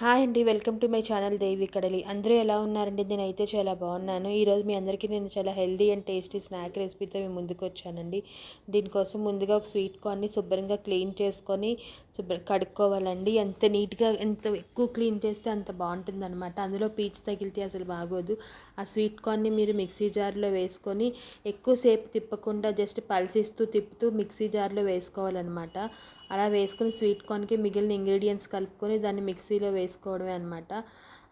Hi అండి welcome to my channel Devi Kadali. అందరూ ఎలా ఉన్నారండి? నేను అయితే చాలా బాగున్నాను. ఈరోజు మీ అందరికీ నేను చాలా హెల్దీ అండ్ టేస్టీ స్నాక్ రెసిపీతో మేము ముందుకు వచ్చానండి. దీనికోసం ముందుగా ఒక స్వీట్ కార్న్ని శుభ్రంగా క్లీన్ చేసుకొని శుభ్ర కడుక్కోవాలండి. ఎంత నీట్గా ఎంత ఎక్కువ క్లీన్ చేస్తే అంత బాగుంటుందన్నమాట. అందులో పీచు తగిలితే అసలు బాగోదు. ఆ స్వీట్ కార్న్ని మీరు మిక్సీ జార్లో వేసుకొని ఎక్కువసేపు తిప్పకుండా జస్ట్ పల్సిస్తూ తిప్పుతూ మిక్సీ జార్లో వేసుకోవాలన్నమాట. అలా వేసుకుని స్వీట్ కార్న్కి మిగిలిన ఇంగ్రీడియంట్స్ కలుపుకొని దాన్ని మిక్సీలో వేసుకోవడమే అనమాట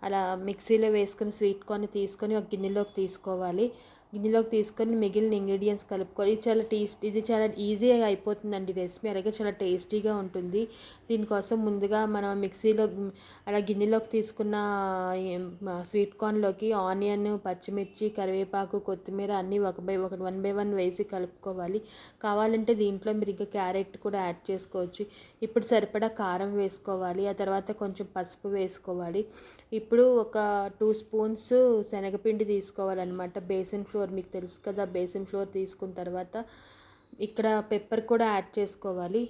అలా మిక్సీలో వేసుకుని స్వీట్ కార్న్ తీసుకొని ఒక గిన్నెలోకి తీసుకోవాలి. గిన్నెలోకి తీసుకొని మిగిలిన ఇంగ్రీడియంట్స్ కలుపుకోవాలి ఇది చాలా టేస్ట్ ఇది చాలా ఈజీగా అయిపోతుందండి రెసిపీ. అలాగే చాలా టేస్టీగా ఉంటుంది. దీనికోసం ముందుగా మనం మిక్సీలో అలా గిన్నెలోకి తీసుకున్న స్వీట్ కార్న్లోకి ఆనియన్ పచ్చిమిర్చి కరివేపాకు కొత్తిమీర అన్నీ ఒక బై ఒక వన్ బై వన్ వేసి కలుపుకోవాలి. కావాలంటే దీంట్లో మీరు ఇంకా క్యారెట్ కూడా యాడ్ చేసుకోవచ్చు. ఇప్పుడు సరిపడా కారం వేసుకోవాలి. ఆ తర్వాత కొంచెం పసుపు వేసుకోవాలి. ఇప్పుడు ఒక టూ స్పూన్స్ శనగపిండి తీసుకోవాలన్నమాట. బేసిన్ ఫ్లోర్ ఫ్లోర్ మీకు తెలుసు కదా బేసిన్ ఫ్లోర్ తీసుకున్న తర్వాత ఇక్కడ పెప్పర్ కూడా యాడ్ చేసుకోవాలి.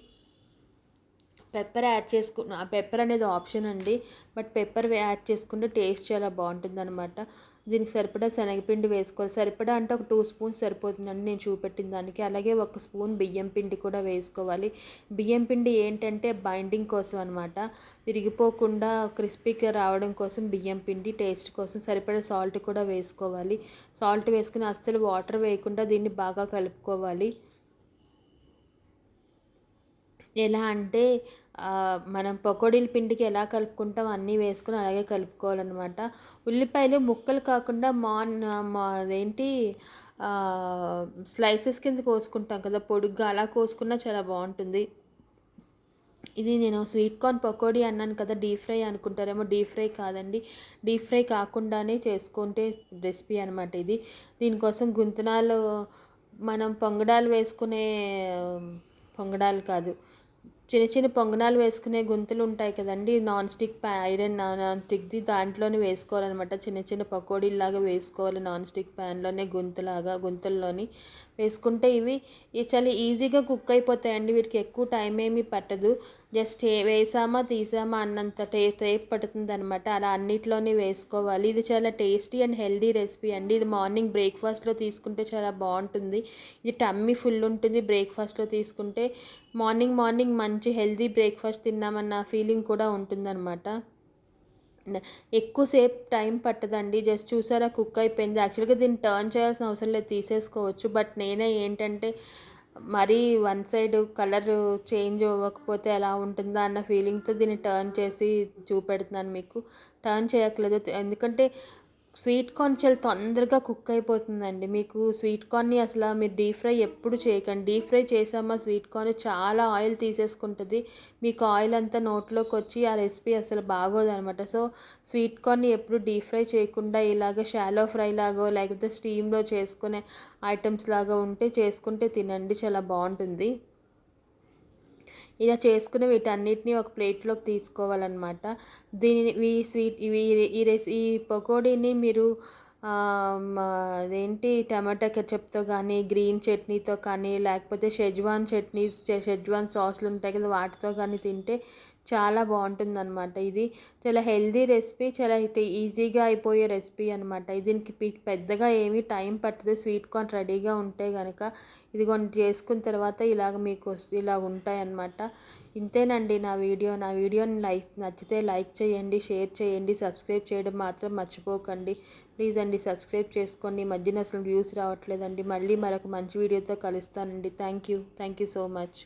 పెప్పర్ యాడ్ చేసుకున్న పెప్పర్ అనేది ఆప్షన్ అండి. బట్ పెప్పర్ యాడ్ చేసుకుంటే టేస్ట్ చాలా బాగుంటుంది అనమాట దీనికి సరిపడా శనగపిండి వేసుకోవాలి. సరిపడా అంటే ఒక టూ స్పూన్స్ సరిపోతుందండి నేను చూపెట్టిన దానికి. అలాగే ఒక స్పూన్ బియ్యం పిండి కూడా వేసుకోవాలి. బియ్యం పిండి ఏంటంటే బైండింగ్ కోసం అనమాట విరిగిపోకుండా క్రిస్పీగా రావడం కోసం బియ్యం పిండి టేస్ట్ కోసం సరిపడా సాల్ట్ కూడా వేసుకోవాలి. సాల్ట్ వేసుకుని అస్సలు వాటర్ వేయకుండా దీన్ని బాగా కలుపుకోవాలి. ఎలా అంటే మనం పకోడీల పిండికి ఎలా కలుపుకుంటాం అన్నీ వేసుకుని అలాగే కలుపుకోవాలన్నమాట. ఉల్లిపాయలు ముక్కలు కాకుండా మాన్ మా అదేంటి స్లైసెస్ కింద కోసుకుంటాం కదా పొడుగ్గా అలా కోసుకున్నా చాలా బాగుంటుంది. ఇది నేను స్వీట్ కార్న్ పకోడీ అన్నాను కదా డీప్ ఫ్రై అనుకుంటారేమో డీప్ ఫ్రై కాదండి. డీప్ ఫ్రై కాకుండానే చేసుకుంటే రెసిపీ అనమాట ఇది. దీనికోసం గుంతనాలు మనం పొంగడాలు వేసుకునే పొంగడాలు కాదు చిన్న చిన్న పొంగనాలు వేసుకునే గుంతలు ఉంటాయి కదండి. నాన్ స్టిక్ ప్యా ఐరన్ నాన్ స్టిక్ది దాంట్లోనే వేసుకోవాలన్నమాట. చిన్న చిన్న పకోడీలాగా వేసుకోవాలి నాన్ స్టిక్ ప్యాన్లోనే గుంతలాగా గుంతల్లోని వేసుకుంటే ఇవి చాలా ఈజీగా కుక్ అయిపోతాయండి. వీటికి ఎక్కువ టైం ఏమీ పట్టదు. జస్ట్ వేసామా తీసామా అన్నంత టే టేప్ పడుతుంది అనమాట అలా అన్నిట్లోనే వేసుకోవాలి. ఇది చాలా టేస్టీ అండ్ హెల్దీ రెసిపీ అండి. ఇది మార్నింగ్ బ్రేక్ఫాస్ట్లో తీసుకుంటే చాలా బాగుంటుంది. ఇది టమ్మీ ఫుల్ ఉంటుంది బ్రేక్ఫాస్ట్లో తీసుకుంటే. మార్నింగ్ మార్నింగ్ మంచి హెల్దీ బ్రేక్ఫాస్ట్ తిన్నామన్న ఫీలింగ్ కూడా ఉంటుందన్నమాట. ఎక్కువసేపు టైం పట్టదండి. జస్ట్ చూసారా కుక్ అయిపోయింది. యాక్చువల్గా దీన్ని టర్న్ చేయాల్సిన అవసరం లేదు. తీసేసుకోవచ్చు. బట్ నేనే ఏంటంటే మరీ వన్ సైడ్ కలర్ చేంజ్ అవ్వకపోతే ఎలా ఉంటుందా అన్న ఫీలింగ్తో దీన్ని టర్న్ చేసి చూపెడుతున్నాను మీకు. టర్న్ చేయట్లేదు ఎందుకంటే స్వీట్ కార్న్ చాలా తొందరగా కుక్ అయిపోతుందండి. మీకు స్వీట్ కార్న్ని అసలు మీరు డీప్ ఫ్రై ఎప్పుడు చేయకండి. డీప్ ఫ్రై చేసామా స్వీట్ కార్న్ చాలా ఆయిల్ తీసేసుకుంటుంది. మీకు ఆయిల్ అంతా నోట్లోకి వచ్చి ఆ రెసిపీ అసలు బాగోదనమాట. సో స్వీట్ కార్న్ని ఎప్పుడు డీప్ ఫ్రై చేయకుండా ఇలాగ షాలో ఫ్రై లాగో లేకపోతే స్టీమ్లో చేసుకునే ఐటమ్స్ లాగా ఉంటే చేసుకుంటే తినండి. చాలా బాగుంటుంది. ఇలా చేసుకుని వీటన్నిటిని ఒక ప్లేట్లోకి తీసుకోవాలన్నమాట. దీనిని ఈ స్వీట్ ఇవి ఈ రెసి ఈ పకోడీని మీరు అదేంటి టమాటా కెచప్తో కానీ గ్రీన్ చట్నీతో కానీ లేకపోతే షెజ్వాన్ చట్నీస్ షెజ్వాన్ సాస్లు ఉంటాయి కదా వాటితో కానీ తింటే చాలా బాగుంటుంది అనమాట ఇది చాలా హెల్దీ రెసిపీ చాలా ఈజీగా అయిపోయే రెసిపీ అనమాట దీనికి పెద్దగా ఏమీ టైం పట్టదు. స్వీట్ కార్న్ రెడీగా ఉంటే కనుక ఇది కొన్ని చేసుకున్న తర్వాత ఇలాగ మీకు ఇలా ఉంటాయన్నమాట. ఇంతేనండి నా వీడియో. నా వీడియోని లైక్ నచ్చితే లైక్ చేయండి షేర్ చేయండి సబ్స్క్రైబ్ చేయడం మాత్రం మర్చిపోకండి. ప్లీజ్ అండి సబ్స్క్రైబ్ చేసుకోండి. మధ్యన అసలు వ్యూస్ రావట్లేదండి. మళ్ళీ మరొక మంచి వీడియోతో కలుస్తానండి. Thank you thank you so much.